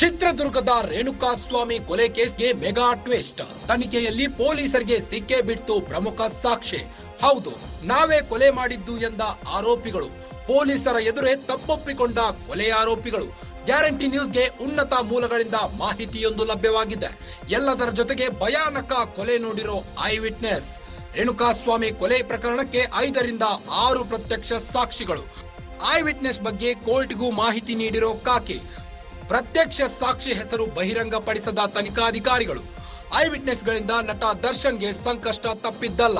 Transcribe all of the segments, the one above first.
ಚಿತ್ರದುರ್ಗದ ರೇಣುಕಾಸ್ವಾಮಿ ಕೊಲೆ ಕೇಸ್ಗೆ mega twist. ತನಿಖೆಯಲ್ಲಿ ಪೊಲೀಸರಿಗೆ ಸಿಕ್ಕೇ ಬಿಟ್ಟು ಪ್ರಮುಖ ಸಾಕ್ಷಿ. ಹೌದು, ನಾವೇ ಕೊಲೆ ಮಾಡಿದ್ದು ಎಂದ ಆರೋಪಿಗಳು. ಪೊಲೀಸರ ಎದುರೇ ತಪ್ಪೊಪ್ಪಿಕೊಂಡ ಕೊಲೆ ಆರೋಪಿಗಳು. ಗ್ಯಾರಂಟಿ ನ್ಯೂಸ್ಗೆ ಉನ್ನತ ಮೂಲಗಳಿಂದ ಮಾಹಿತಿಯೊಂದು ಲಭ್ಯವಾಗಿದೆ. ಎಲ್ಲದರ ಜೊತೆಗೆ ಭಯಾನಕ ಕೊಲೆ ನೋಡಿರೋ ಐ ವಿಟ್ನೆಸ್. ರೇಣುಕಾಸ್ವಾಮಿ ಕೊಲೆ ಪ್ರಕರಣಕ್ಕೆ ಐದರಿಂದ ಆರು ಪ್ರತ್ಯಕ್ಷ ಸಾಕ್ಷಿಗಳು. ಐ ವಿಟ್ನೆಸ್ ಬಗ್ಗೆ ಕೋರ್ಟ್ಗೂ ಮಾಹಿತಿ ನೀಡಿರೋ ಕಾಕಿ. ಪ್ರತ್ಯಕ್ಷ ಸಾಕ್ಷಿ ಹೆಸರು ಬಹಿರಂಗಪಡಿಸದ ತನಿಖಾಧಿಕಾರಿಗಳು ಐ ವಿಟ್ನೆಸ್ಗಳಿಂದ ನಟ ದರ್ಶನ್ಗೆ ಸಂಕಷ್ಟ ತಪ್ಪಿದ್ದಲ್ಲ.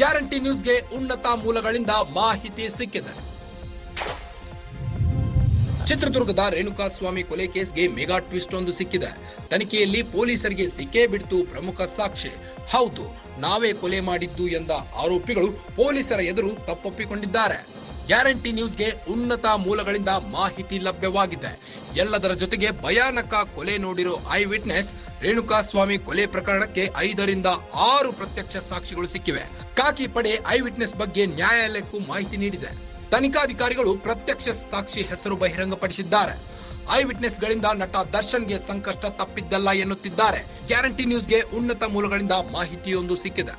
ಗ್ಯಾರಂಟಿ ನ್ಯೂಸ್ಗೆ ಉನ್ನತ ಮೂಲಗಳಿಂದ ಮಾಹಿತಿ ಸಿಕ್ಕಿದೆ. ಚಿತ್ರದುರ್ಗದ ರೇಣುಕಾಸ್ವಾಮಿ ಕೊಲೆ ಕೇಸ್ಗೆ ಮೆಗಾ ಟ್ವಿಸ್ಟ್ ಒಂದು ಸಿಕ್ಕಿದೆ. ತನಿಖೆಯಲ್ಲಿ ಪೊಲೀಸರಿಗೆ ಸಿಕ್ಕೇ ಬಿಡ್ತು ಪ್ರಮುಖ ಸಾಕ್ಷಿ. ಹೌದು, ನಾವೇ ಕೊಲೆ ಮಾಡಿದ್ದು ಎಂದ ಆರೋಪಿಗಳು ಪೊಲೀಸರ ಎದುರು ತಪ್ಪೊಪ್ಪಿಕೊಂಡಿದ್ದಾರೆ. ಗ್ಯಾರಂಟಿ ನ್ಯೂಸ್ಗೆ ಉನ್ನತ ಮೂಲಗಳಿಂದ ಮಾಹಿತಿ ಲಭ್ಯವಾಗಿದೆ. ಎಲ್ಲದರ ಜೊತೆಗೆ ಭಯಾನಕ ಕೊಲೆ ನೋಡಿರೋ ಐ ವಿಟ್ನೆಸ್ ರೇಣುಕಾಸ್ವಾಮಿ ಕೊಲೆ ಪ್ರಕರಣಕ್ಕೆ ಐದರಿಂದ ಆರು ಪ್ರತ್ಯಕ್ಷ ಸಾಕ್ಷಿಗಳು ಸಿಕ್ಕಿವೆ. ಕಾಕಿ ಪಡೆ ಐ ವಿಟ್ನೆಸ್ ಬಗ್ಗೆ ನ್ಯಾಯಾಲಯಕ್ಕೂ ಮಾಹಿತಿ ನೀಡಿದೆ. ತನಿಖಾಧಿಕಾರಿಗಳು ಪ್ರತ್ಯಕ್ಷ ಸಾಕ್ಷಿ ಹೆಸರು ಬಹಿರಂಗಪಡಿಸಿದ್ದಾರೆ. ಐ ವಿಟ್ನೆಸ್ ಗಳಿಂದ ನಟ ದರ್ಶನ್ಗೆ ಸಂಕಷ್ಟ ತಪ್ಪಿದ್ದಲ್ಲ ಎನ್ನುತ್ತಿದ್ದಾರೆ. ಗ್ಯಾರಂಟಿ ನ್ಯೂಸ್ಗೆ ಉನ್ನತ ಮೂಲಗಳಿಂದ ಮಾಹಿತಿಯೊಂದು ಸಿಕ್ಕಿದೆ.